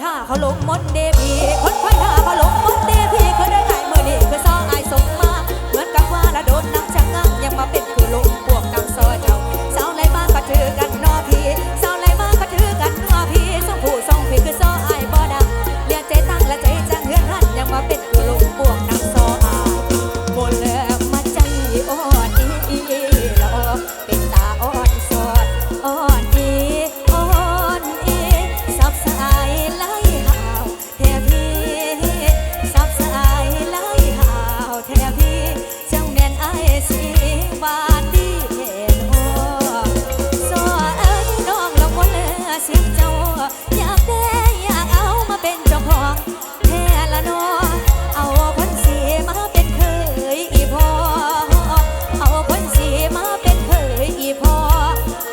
ท่าเขาลงมดเดพีคนไฟยท่าเขาลงมดเดพีเขาได้ สิทงเจ้า อยากได้อยากเอามาเป็นเจ้าของแท้ละนอเอาคนเสียมาเป็นเคยอีพอ เอาคนเสียมาเป็นเคยอีพอ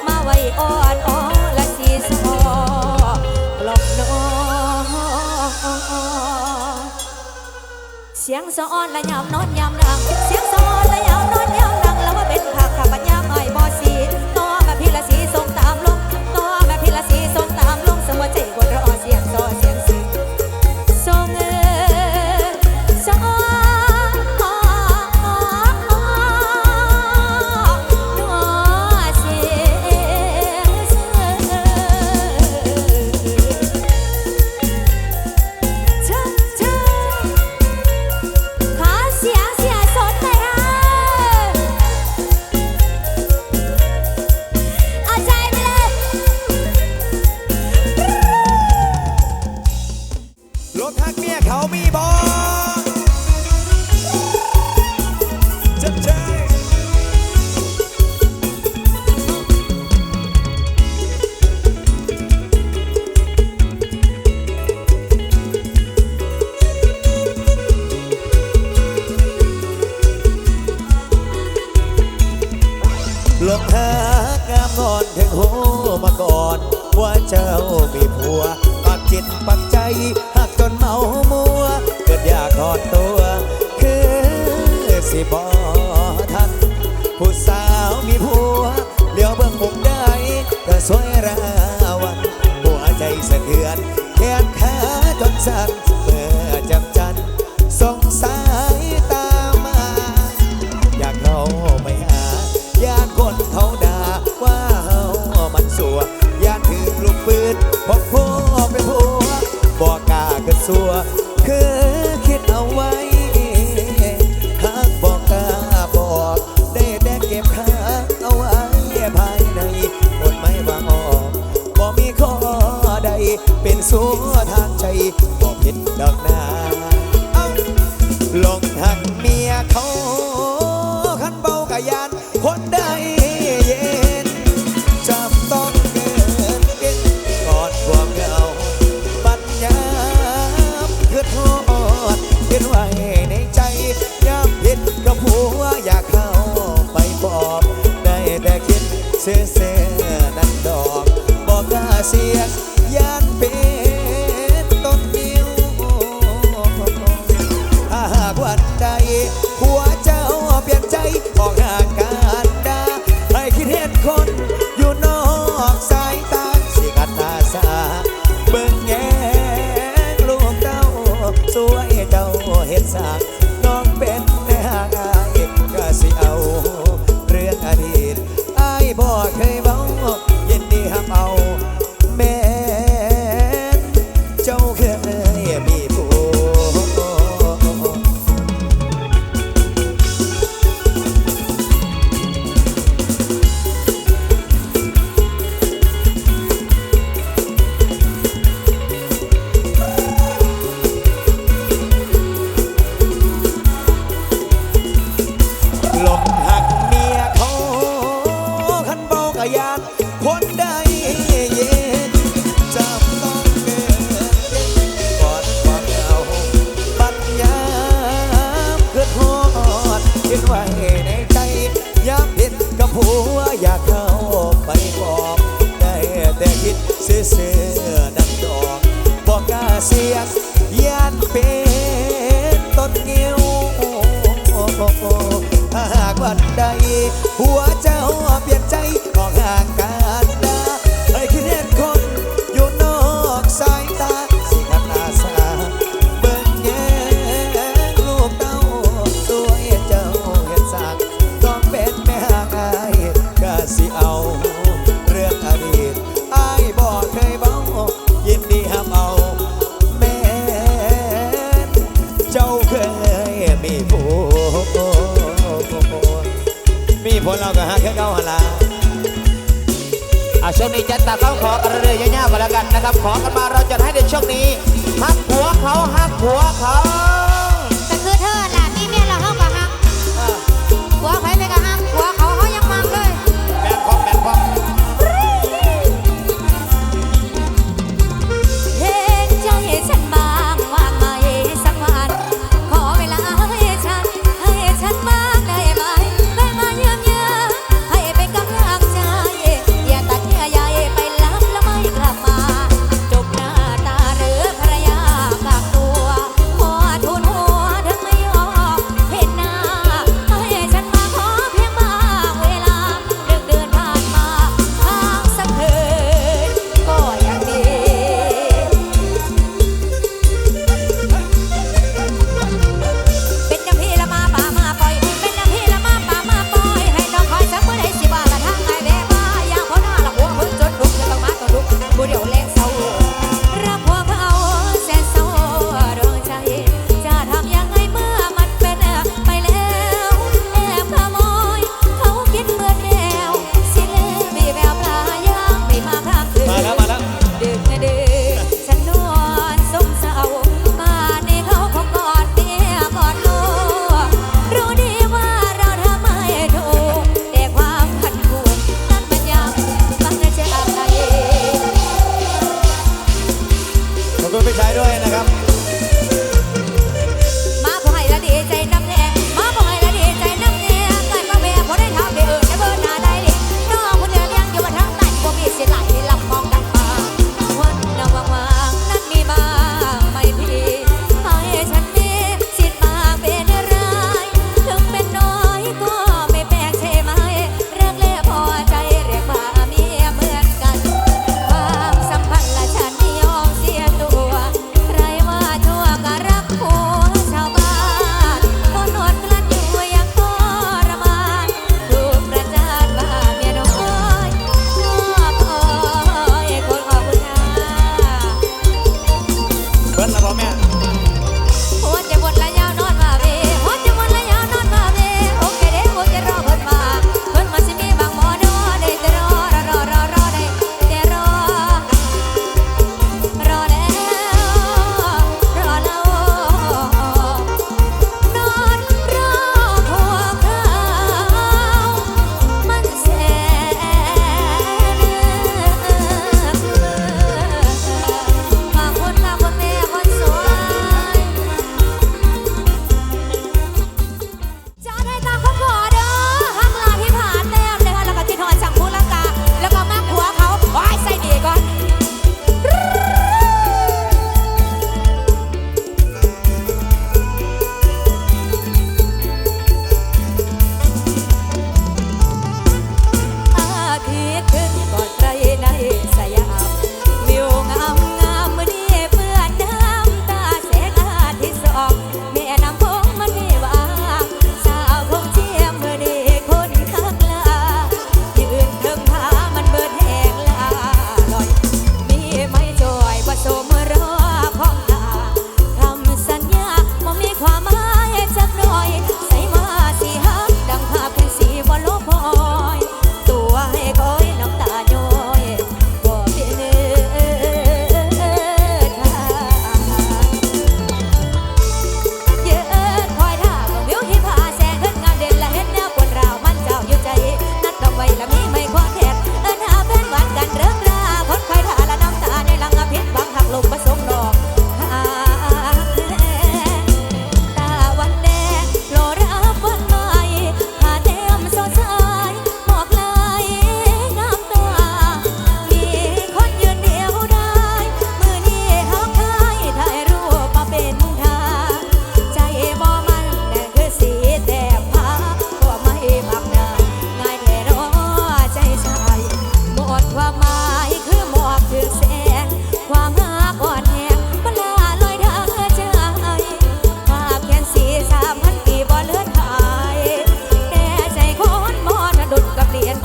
มาไว้อ่อนอ่อละสีสพอหลอกนอเสียงสะอ้อนละยามนอน ลงหางามงอนถึงหูมาก่อน ว่าเจ้ามีผัวปักจิตปักใจหักจนเมามัว เกิดอยากถอดตัว คือสิบอทัน ผู้สาวมีผัวเลี้ยวเบิ่งมุมได้แต่สวยราวันหัวใจสะเทือนแขนขาจนสั่น ลงหักเมียเขาขันเบากะยานคนได้เย็นจำต้องเดินเด่อดความเหงาปัญญาเกิดทอดเกิดไว้ในใจยามเห็กับหัวอยากเข้าไปปอบได้แต่คิดเสีย อาช่วงนี้จัดตาเขาขอกันเรื่อยๆยาวๆแล้วกันนะครับ ขอกันมาเราจะให้ในช่วงนี้หักหัวเขาหักหัวเขา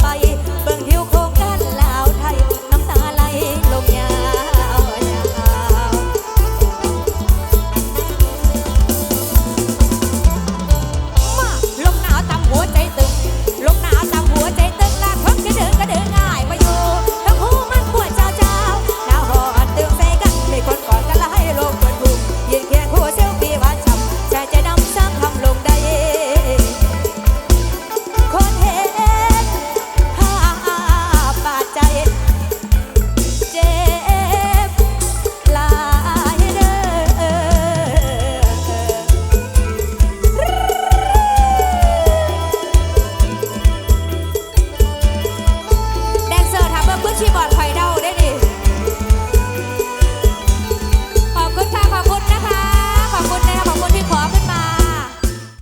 Bye.